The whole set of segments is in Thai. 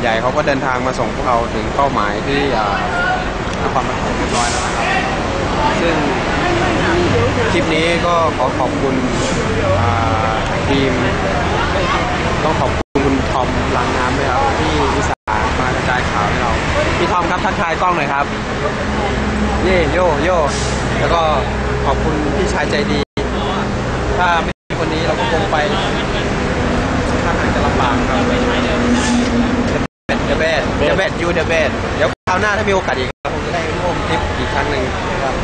ใหญ่เขาก็เดินทางมาส่งพวกเราถึงเป้าหมายที่อ่านครปฐมเรียบร้อยแล้วนะครับ ซึ่งคลิปนี้ก็ขอขอบคุณทีมต้องขอบคุณคุณทอมลังน้ำด้วยครับที่อุตส่าห์มากระจายข่าวให้เรา พี่ทอมครับทักทายกล้องหน่อยครับ เย่โยโยแล้วก็ขอบคุณพี่ชายใจดี ถ้าไม่มีคนนี้เราก็คงไปถ้าหากจะลำบากครับ เดอะเบสเดอะเบสยูเดอะเบสเดี๋ยวคราวหน้าถ้ามีโอกาสอีกเราคงจะได้ร่วมทริปอีกครั้งหนึ่งนะครับ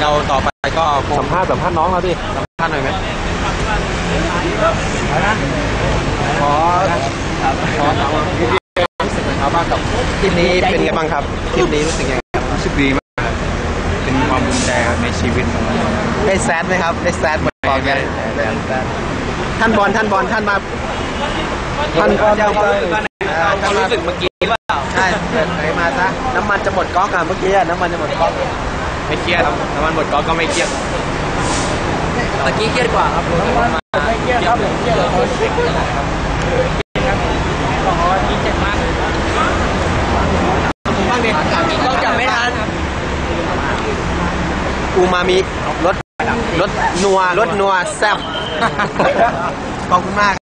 เราต่อไปก็คงสัมภาษณ์สัมภาษณ์น้องเราดิสัมภาษณ์หน่อยไหมขอขอถามว่าพี่รู้สึกไงครับว่ากับทริปนี้เป็นไงบ้างครับทริปนี้รู้สึกยังไงครับรู้สึกดีมากเป็นความภูมิใจครับในชีวิตของเราได้แซดไหมครับได้แซดเหมือนบอกกันท่านบอลท่านบอลท่านมา ท่านท่านความรู้สึกเมื่อกี้เปล่าใช่เปิดเผยมาซะน้ำมันจะหมดก๊อกอะเมื่อกี้น้ำมันจะหมดก๊อกไม่เครียดครับน้ำมันหมดก็ก็ไม่เครียดเมื่อกี้เครียดกว่าครับผมไม่เครียดครับผมเครียดเลยบ้างดิต้องจับไม่ทันอูมามิรสรสนัวรสนัวแซ่บขอบคุณมาก